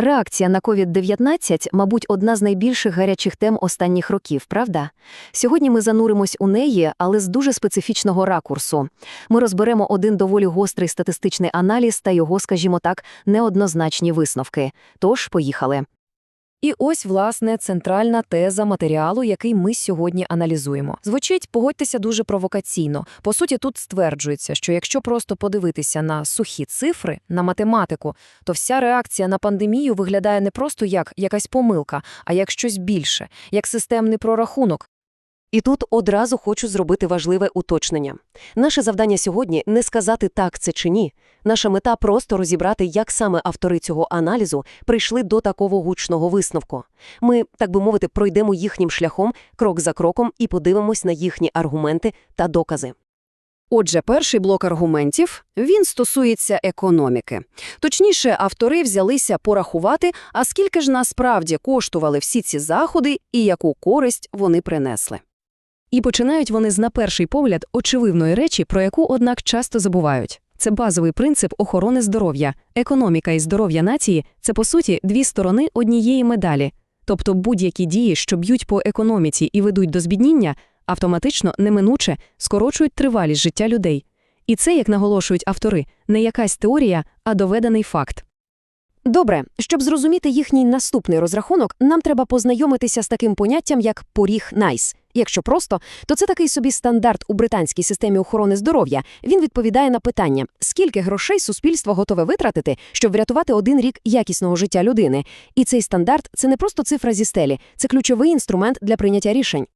Реакція на COVID-19, мабуть, одна з найбільших гарячих тем останніх років, правда? Сьогодні ми зануримось у неї, але з дуже специфічного ракурсу. Ми розберемо один доволі гострий статистичний аналіз та його, скажімо так, неоднозначні висновки. Тож, поїхали. І ось, власне, центральна теза матеріалу, який ми сьогодні аналізуємо. Звучить, погодьтеся, дуже провокаційно. По суті, тут стверджується, що якщо просто подивитися на сухі цифри, на математику, то вся реакція на пандемію виглядає не просто як якась помилка, а як щось більше, як системний прорахунок. І тут одразу хочу зробити важливе уточнення. Наше завдання сьогодні не сказати так це чи ні. Наша мета просто розібрати, як саме автори цього аналізу прийшли до такого гучного висновку. Ми, так би мовити, пройдемо їхнім шляхом крок за кроком і подивимось на їхні аргументи та докази. Отже, перший блок аргументів він стосується економіки. Точніше, автори взялися порахувати, а скільки ж насправді коштували всі ці заходи і яку користь вони принесли. І починають вони з на перший погляд очевидної речі, про яку, однак, часто забувають. Це базовий принцип охорони здоров'я. Економіка і здоров'я нації це, по суті, дві сторони однієї медалі. Тобто будь-які дії, що б'ють по економіці і ведуть до збідніння, автоматично, неминуче скорочують тривалість життя людей. І це, як наголошують автори, не якась теорія, а доведений факт. Добре, щоб зрозуміти їхній наступний розрахунок, нам треба познайомитися з таким поняттям, як поріг Найс. Якщо просто, то це такий собі стандарт у британській системі охорони здоров'я. Він відповідає на питання, скільки грошей суспільство готове витратити, щоб врятувати один рік якісного життя людини. І цей стандарт це не просто цифра зі стелі, це ключовий інструмент для прийняття рішень.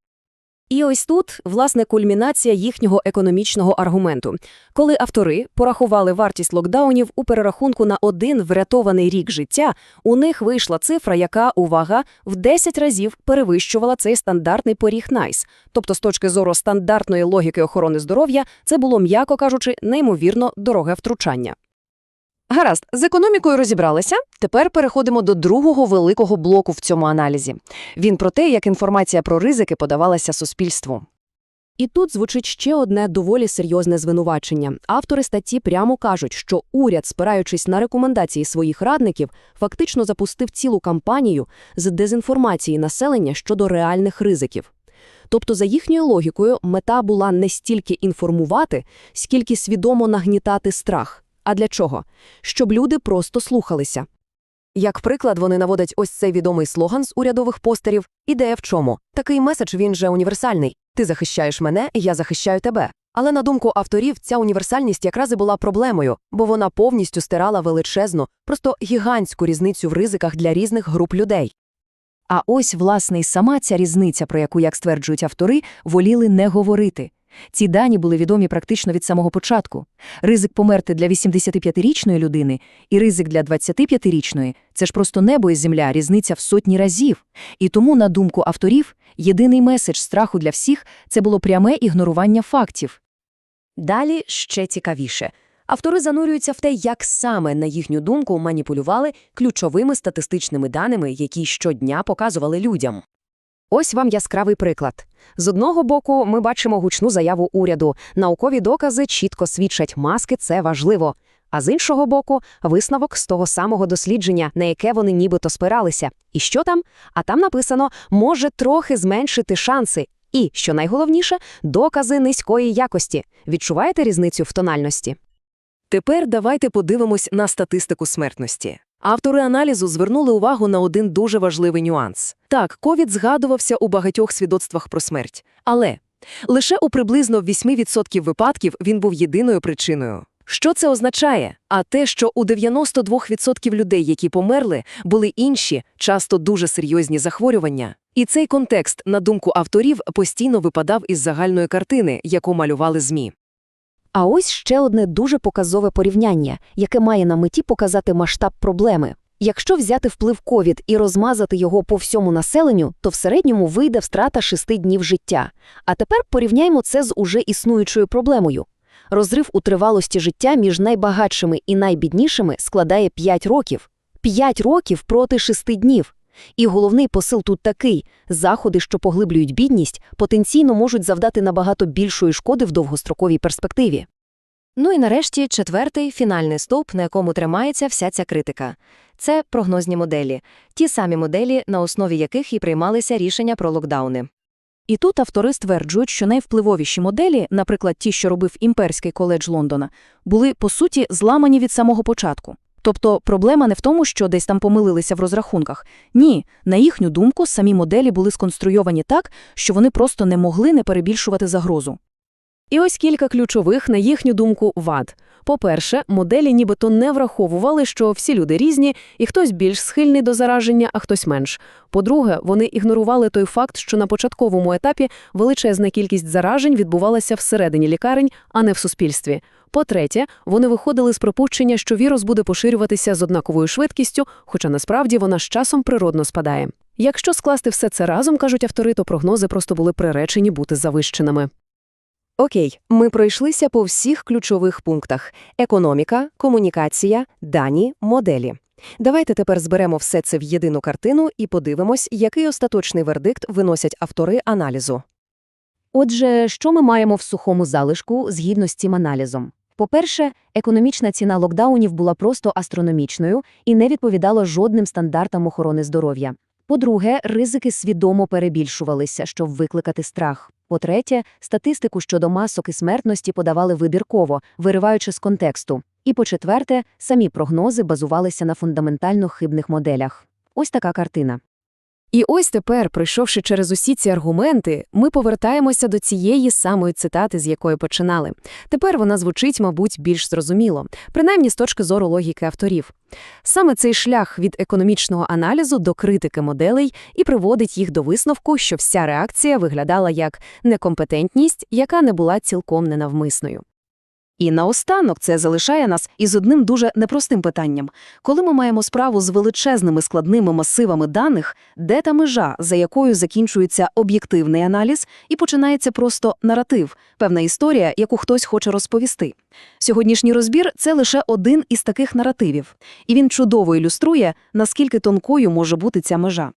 І ось тут, власне, кульмінація їхнього економічного аргументу. Коли автори порахували вартість локдаунів у перерахунку на один врятований рік життя, у них вийшла цифра, яка, увага, в 10 разів перевищувала цей стандартний поріг Найс. Тобто, з точки зору стандартної логіки охорони здоров'я, це було, м'яко кажучи, неймовірно дороге втручання. Гаразд, з економікою розібралися. Тепер переходимо до другого великого блоку в цьому аналізі. Він про те, як інформація про ризики подавалася суспільству. І тут звучить ще одне доволі серйозне звинувачення. Автори статті прямо кажуть, що уряд, спираючись на рекомендації своїх радників, фактично запустив цілу кампанію з дезінформації населення щодо реальних ризиків. Тобто, за їхньою логікою, мета була не стільки інформувати, скільки свідомо нагнітати страх. А для чого? Щоб люди просто слухалися. Як приклад, вони наводять ось цей відомий слоган з урядових постерів «Ідея в чому?». Такий меседж, він же універсальний. Ти захищаєш мене, я захищаю тебе. Але на думку авторів, ця універсальність якраз і була проблемою, бо вона повністю стирала величезну, просто гігантську різницю в ризиках для різних груп людей. А ось, власне, й сама ця різниця, про яку, як стверджують автори, воліли не говорити. Ці дані були відомі практично від самого початку. Ризик померти для 85-річної людини і ризик для 25-річної – це ж просто небо і земля, різниця в сотні разів. І тому, на думку авторів, єдиний меседж страху для всіх – це було пряме ігнорування фактів. Далі ще цікавіше. Автори занурюються в те, як саме, на їхню думку, маніпулювали ключовими статистичними даними, які щодня показували людям. Ось вам яскравий приклад. З одного боку, ми бачимо гучну заяву уряду. Наукові докази чітко свідчать, маски це важливо. А з іншого боку, висновок з того самого дослідження, на яке вони нібито спиралися. І що там? А там написано, може трохи зменшити шанси. І, що найголовніше, докази низької якості. Відчуваєте різницю в тональності? Тепер давайте подивимось на статистику смертності. Автори аналізу звернули увагу на один дуже важливий нюанс. Так, ковід згадувався у багатьох свідоцтвах про смерть, але лише у приблизно 8% випадків він був єдиною причиною. Що це означає? А те, що у 92% людей, які померли, були інші, часто дуже серйозні захворювання. І цей контекст, на думку авторів, постійно випадав із загальної картини, яку малювали ЗМІ. А ось ще одне дуже показове порівняння, яке має на меті показати масштаб проблеми. Якщо взяти вплив ковід і розмазати його по всьому населенню, то в середньому вийде втрата шести днів життя. А тепер порівняймо це з уже існуючою проблемою. Розрив у тривалості життя між найбагатшими і найбіднішими складає 5 років. 5 років проти 6 днів. І головний посил тут такий: заходи, що поглиблюють бідність, потенційно можуть завдати набагато більшої шкоди в довгостроковій перспективі. Ну і нарешті четвертий фінальний стовп, на якому тримається вся ця критика. Це прогнозні моделі, ті самі моделі, на основі яких і приймалися рішення про локдауни. І тут автори стверджують, що найвпливовіші моделі, наприклад, ті, що робив імперський коледж Лондона, були, по суті, зламані від самого початку. Тобто проблема не в тому, що десь там помилилися в розрахунках. Ні, на їхню думку, самі моделі були сконструйовані так, що вони просто не могли не перебільшувати загрозу. І ось кілька ключових, на їхню думку, вад. По-перше, моделі нібито не враховували, що всі люди різні, і хтось більш схильний до зараження, а хтось менш. По-друге, вони ігнорували той факт, що на початковому етапі величезна кількість заражень відбувалася всередині лікарень, а не в суспільстві. По-третє, вони виходили з припущення, що вірус буде поширюватися з однаковою швидкістю, хоча насправді вона з часом природно спадає. Якщо скласти все це разом, кажуть автори, то прогнози просто були приречені бути завищеними. Окей, ми пройшлися по всіх ключових пунктах – економіка, комунікація, дані, моделі. Давайте тепер зберемо все це в єдину картину і подивимось, який остаточний вердикт виносять автори аналізу. Отже, що ми маємо в сухому залишку згідно з цим аналізом? По-перше, економічна ціна локдаунів була просто астрономічною і не відповідала жодним стандартам охорони здоров'я. По-друге, ризики свідомо перебільшувалися, щоб викликати страх. По-третє, статистику щодо масок і смертності подавали вибірково, вириваючи з контексту. І по-четверте, самі прогнози базувалися на фундаментально хибних моделях. Ось така картина. І ось тепер, пройшовши через усі ці аргументи, ми повертаємося до цієї самої цитати, з якої починали. Тепер вона звучить, мабуть, більш зрозуміло, принаймні з точки зору логіки авторів. Саме цей шлях від економічного аналізу до критики моделей і приводить їх до висновку, що вся реакція виглядала як некомпетентність, яка не була цілком ненавмисною. І наостанок це залишає нас із одним дуже непростим питанням. Коли ми маємо справу з величезними складними масивами даних, де та межа, за якою закінчується об'єктивний аналіз і починається просто наратив, певна історія, яку хтось хоче розповісти. Сьогоднішній розбір – це лише один із таких наративів. І він чудово ілюструє, наскільки тонкою може бути ця межа.